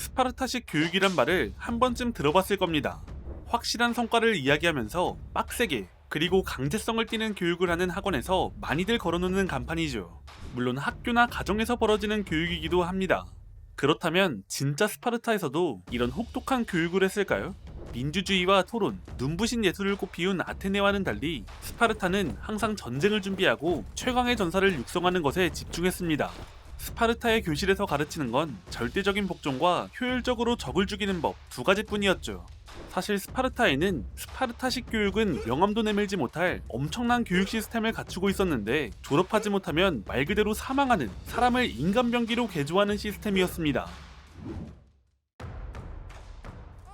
스파르타식 교육이란 말을 한 번쯤 들어봤을 겁니다. 확실한 성과를 이야기하면서 빡세게 그리고 강제성을 띠는 교육을 하는 학원에서 많이들 걸어놓는 간판이죠. 물론 학교나 가정에서 벌어지는 교육이기도 합니다. 그렇다면 진짜 스파르타에서도 이런 혹독한 교육을 했을까요? 민주주의와 토론, 눈부신 예술을 꽃피운 아테네와는 달리 스파르타는 항상 전쟁을 준비하고 최강의 전사를 육성하는 것에 집중했습니다. 스파르타의 교실에서 가르치는 건 절대적인 복종과 효율적으로 적을 죽이는 법 두 가지뿐이었죠. 사실 스파르타에는 스파르타식 교육은 명함도 내밀지 못할 엄청난 교육 시스템을 갖추고 있었는데 졸업하지 못하면 말 그대로 사망하는 사람을 인간병기로 개조하는 시스템이었습니다.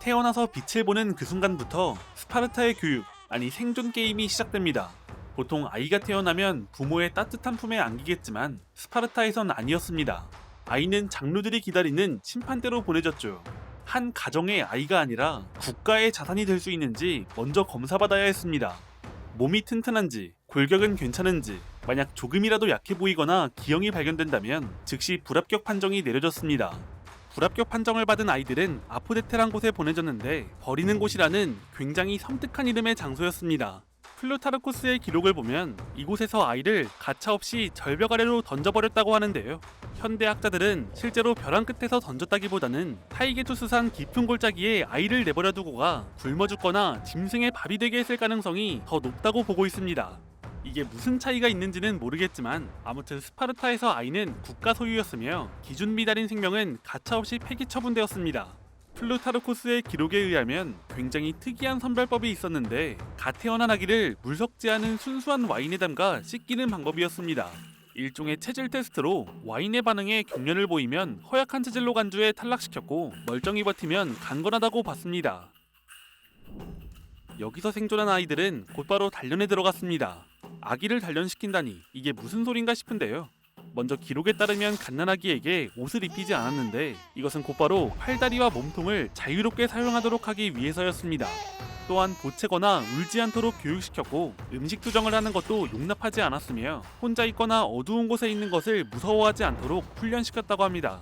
태어나서 빛을 보는 그 순간부터 스파르타의 교육, 아니 생존 게임이 시작됩니다. 보통 아이가 태어나면 부모의 따뜻한 품에 안기겠지만 스파르타에선 아니었습니다. 아이는 장로들이 기다리는 심판대로 보내졌죠. 한 가정의 아이가 아니라 국가의 자산이 될 수 있는지 먼저 검사받아야 했습니다. 몸이 튼튼한지, 골격은 괜찮은지, 만약 조금이라도 약해 보이거나 기형이 발견된다면 즉시 불합격 판정이 내려졌습니다. 불합격 판정을 받은 아이들은 아포데테란 곳에 보내졌는데 버리는 곳이라는 굉장히 섬뜩한 이름의 장소였습니다. 플루타르코스의 기록을 보면 이곳에서 아이를 가차없이 절벽 아래로 던져버렸다고 하는데요. 현대 학자들은 실제로 벼랑 끝에서 던졌다기보다는 타이게투스산 깊은 골짜기에 아이를 내버려 두고가 굶어 죽거나 짐승의 밥이 되게 했을 가능성이 더 높다고 보고 있습니다. 이게 무슨 차이가 있는지는 모르겠지만 아무튼 스파르타에서 아이는 국가 소유였으며 기준 미달인 생명은 가차없이 폐기 처분되었습니다. 플루타르코스의 기록에 의하면 굉장히 특이한 선별법이 있었는데 갓 태어난 아기를 물 섞지 않은 순수한 와인에 담가 씻기는 방법이었습니다. 일종의 체질 테스트로 와인의 반응에 경련을 보이면 허약한 체질로 간주해 탈락시켰고 멀쩡히 버티면 강건하다고 봤습니다. 여기서 생존한 아이들은 곧바로 단련에 들어갔습니다. 아기를 단련시킨다니 이게 무슨 소린가 싶은데요. 먼저 기록에 따르면 갓난아기에게 옷을 입히지 않았는데 이것은 곧바로 팔다리와 몸통을 자유롭게 사용하도록 하기 위해서였습니다. 또한 보채거나 울지 않도록 교육시켰고 음식 투정을 하는 것도 용납하지 않았으며 혼자 있거나 어두운 곳에 있는 것을 무서워하지 않도록 훈련시켰다고 합니다.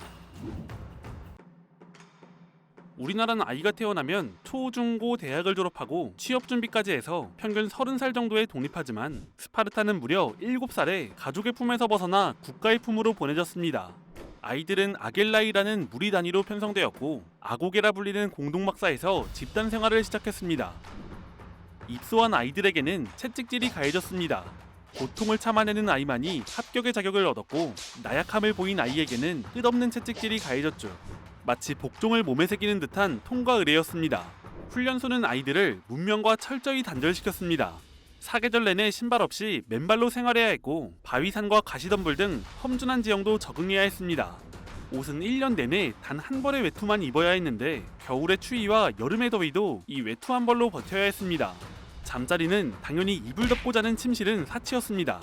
우리나라는 아이가 태어나면 초, 중, 고 대학을 졸업하고 취업 준비까지 해서 평균 30살 정도에 독립하지만 스파르타는 무려 7살에 가족의 품에서 벗어나 국가의 품으로 보내졌습니다. 아이들은 아겔라이라는 무리 단위로 편성되었고 아고게라 불리는 공동막사에서 집단 생활을 시작했습니다. 입소한 아이들에게는 채찍질이 가해졌습니다. 고통을 참아내는 아이만이 합격의 자격을 얻었고 나약함을 보인 아이에게는 끝없는 채찍질이 가해졌죠. 마치 복종을 몸에 새기는 듯한 통과 의례였습니다. 훈련소는 아이들을 문명과 철저히 단절시켰습니다. 사계절 내내 신발 없이 맨발로 생활해야 했고 바위산과 가시덤불 등 험준한 지형도 적응해야 했습니다. 옷은 1년 내내 단 한 벌의 외투만 입어야 했는데 겨울의 추위와 여름의 더위도 이 외투 한 벌로 버텨야 했습니다. 잠자리는 당연히 이불 덮고 자는 침실은 사치였습니다.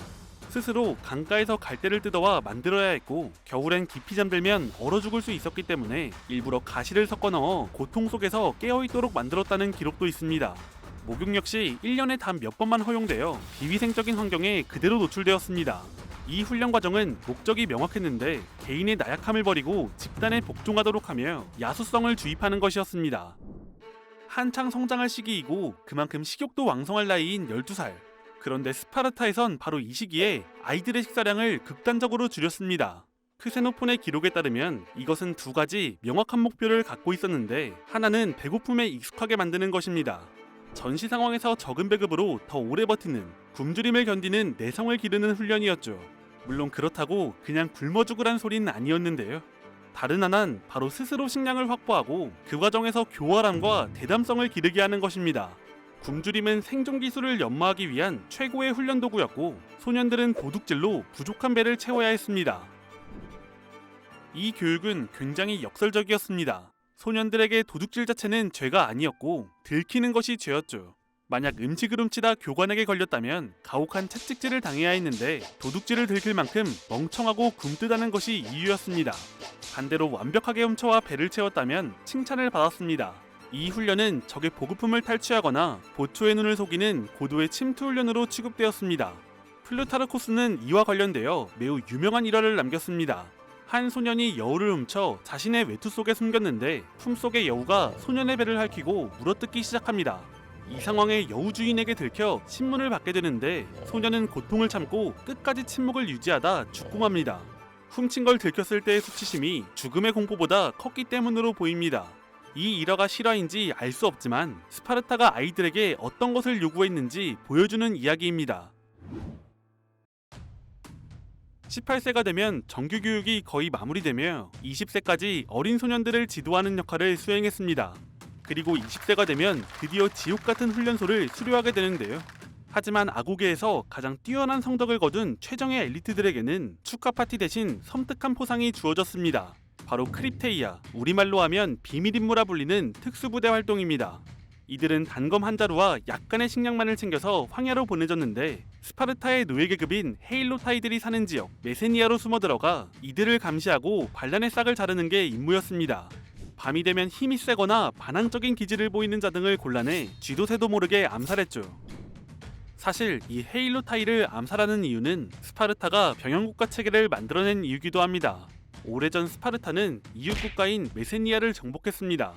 스스로 강가에서 갈대를 뜯어와 만들어야 했고 겨울엔 깊이 잠들면 얼어 죽을 수 있었기 때문에 일부러 가시를 섞어 넣어 고통 속에서 깨어있도록 만들었다는 기록도 있습니다. 목욕 역시 1년에 단 몇 번만 허용되어 비위생적인 환경에 그대로 노출되었습니다. 이 훈련 과정은 목적이 명확했는데 개인의 나약함을 버리고 집단에 복종하도록 하며 야수성을 주입하는 것이었습니다. 한창 성장할 시기이고 그만큼 식욕도 왕성할 나이인 12살. 그런데 스파르타에선 바로 이 시기에 아이들의 식사량을 극단적으로 줄였습니다. 크세노폰의 기록에 따르면 이것은 두 가지 명확한 목표를 갖고 있었는데 하나는 배고픔에 익숙하게 만드는 것입니다. 전시 상황에서 적은 배급으로 더 오래 버티는 굶주림을 견디는 내성을 기르는 훈련이었죠. 물론 그렇다고 그냥 굶어 죽으란 소리는 아니었는데요. 다른 하나는 바로 스스로 식량을 확보하고 그 과정에서 교활함과 대담성을 기르게 하는 것입니다. 굶주림은 생존 기술을 연마하기 위한 최고의 훈련 도구였고 소년들은 도둑질로 부족한 배를 채워야 했습니다. 이 교육은 굉장히 역설적이었습니다. 소년들에게 도둑질 자체는 죄가 아니었고 들키는 것이 죄였죠. 만약 음식을 훔치다 교관에게 걸렸다면 가혹한 채찍질을 당해야 했는데 도둑질을 들킬 만큼 멍청하고 굶뜨다는 것이 이유였습니다. 반대로 완벽하게 훔쳐와 배를 채웠다면 칭찬을 받았습니다. 이 훈련은 적의 보급품을 탈취하거나 보초의 눈을 속이는 고도의 침투 훈련으로 취급되었습니다. 플루타르코스는 이와 관련되어 매우 유명한 일화를 남겼습니다. 한 소년이 여우를 훔쳐 자신의 외투 속에 숨겼는데 품속의 여우가 소년의 배를 핥히고 물어뜯기 시작합니다. 이 상황에 여우 주인에게 들켜 신문을 받게 되는데 소년은 고통을 참고 끝까지 침묵을 유지하다 죽고 맙니다. 훔친 걸 들켰을 때의 수치심이 죽음의 공포보다 컸기 때문으로 보입니다. 이 일화가 실화인지 알 수 없지만 스파르타가 아이들에게 어떤 것을 요구했는지 보여주는 이야기입니다. 18세가 되면 정규 교육이 거의 마무리되며 20세까지 어린 소년들을 지도하는 역할을 수행했습니다. 그리고 20세가 되면 드디어 지옥 같은 훈련소를 수료하게 되는데요. 하지만 아고게에서 가장 뛰어난 성적을 거둔 최정의 엘리트들에게는 축하 파티 대신 섬뜩한 포상이 주어졌습니다. 바로 크립테이아, 우리말로 하면 비밀 임무라 불리는 특수부대 활동입니다. 이들은 단검 한 자루와 약간의 식량만을 챙겨서 황야로 보내졌는데 스파르타의 노예 계급인 헤일로 타이들이 사는 지역 메세니아로 숨어 들어가 이들을 감시하고 반란의 싹을 자르는 게 임무였습니다. 밤이 되면 힘이 세거나 반항적인 기질을 보이는 자 등을 골라내 쥐도 새도 모르게 암살했죠. 사실 이 헤일로 타이를 암살하는 이유는 스파르타가 병영국가 체계를 만들어낸 이유기도 합니다. 오래전 스파르타는 이웃 국가인 메세니아를 정복했습니다.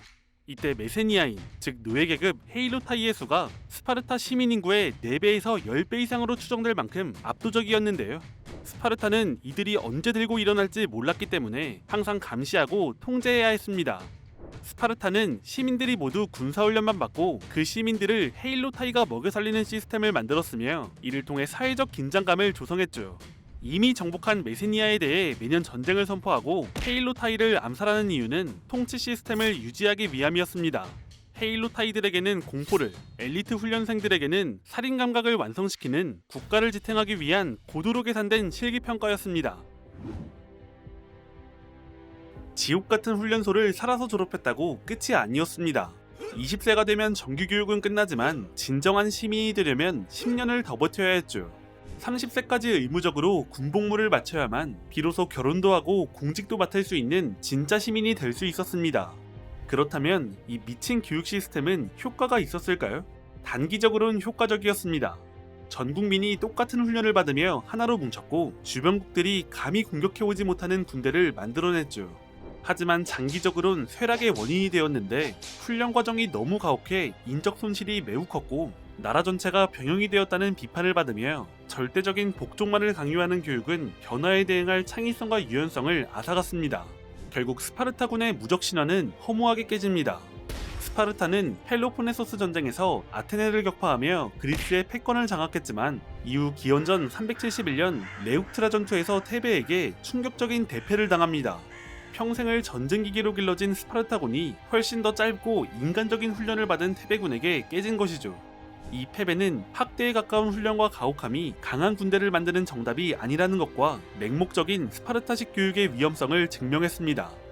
이때 메세니아인, 즉 노예 계급 헤일로 타이의 수가 스파르타 시민 인구의 4배에서 10배 이상으로 추정될 만큼 압도적이었는데요. 스파르타는 이들이 언제 들고 일어날지 몰랐기 때문에 항상 감시하고 통제해야 했습니다. 스파르타는 시민들이 모두 군사훈련만 받고 그 시민들을 헤일로 타이가 먹여 살리는 시스템을 만들었으며 이를 통해 사회적 긴장감을 조성했죠. 이미 정복한 메시니아에 대해 매년 전쟁을 선포하고 헤일로 타이를 암살하는 이유는 통치 시스템을 유지하기 위함이었습니다. 헤일로 타이들에게는 공포를, 엘리트 훈련생들에게는 살인 감각을 완성시키는 국가를 지탱하기 위한 고도로 계산된 실기 평가였습니다. 지옥 같은 훈련소를 살아서 졸업했다고 끝이 아니었습니다. 20세가 되면 정규 교육은 끝나지만 진정한 시민이 되려면 10년을 더 버텨야 했죠. 30세까지 의무적으로 군복무를 마쳐야만 비로소 결혼도 하고 공직도 맡을 수 있는 진짜 시민이 될 수 있었습니다. 그렇다면 이 미친 교육 시스템은 효과가 있었을까요? 단기적으로는 효과적이었습니다. 전 국민이 똑같은 훈련을 받으며 하나로 뭉쳤고 주변국들이 감히 공격해오지 못하는 군대를 만들어냈죠. 하지만 장기적으론 쇠락의 원인이 되었는데 훈련 과정이 너무 가혹해 인적 손실이 매우 컸고 나라 전체가 병영이 되었다는 비판을 받으며 절대적인 복종만을 강요하는 교육은 변화에 대응할 창의성과 유연성을 앗아갔습니다. 결국 스파르타군의 무적 신화는 허무하게 깨집니다. 스파르타는 펠로포네소스 전쟁에서 아테네를 격파하며 그리스의 패권을 장악했지만 이후 기원전 371년 레욱트라 전투에서 테베에게 충격적인 대패를 당합니다. 평생을 전쟁기계로 길러진 스파르타군이 훨씬 더 짧고 인간적인 훈련을 받은 테베군에게 깨진 것이죠. 이 패배는 학 대에 가까운 훈련과 가혹함이 강한 군대를 만드는 정답이 아니라는 것과 맹목적인 스파르타식 교육의 위험성을 증명했습니다.